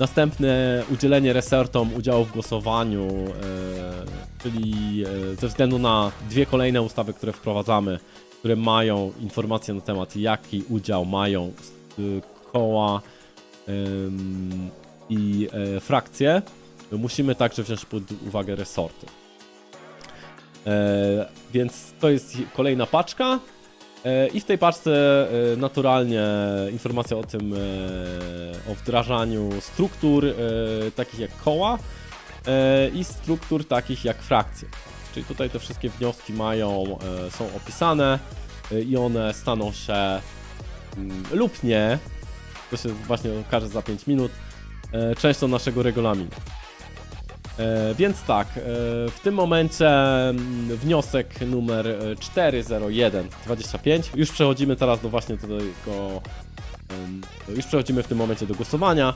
Następne udzielenie resortom udziału w głosowaniu, e, czyli e, ze względu na dwie kolejne ustawy, które wprowadzamy, które mają informacje na temat, jaki udział mają koła i e, frakcje, musimy także wziąć pod uwagę resorty. Więc to jest kolejna paczka. E, I w tej paczce e, naturalnie informacja o tym, e, o wdrażaniu struktur takich jak koła i struktur takich jak frakcje. Czyli tutaj te wszystkie wnioski mają, są opisane i one staną się mm, lub nie, to się właśnie okaże za 5 minut, częścią naszego regulaminu. E, więc tak, e, w tym momencie mm, wniosek numer e, 40125. Już przechodzimy teraz do właśnie tego. Już przechodzimy w tym momencie do głosowania.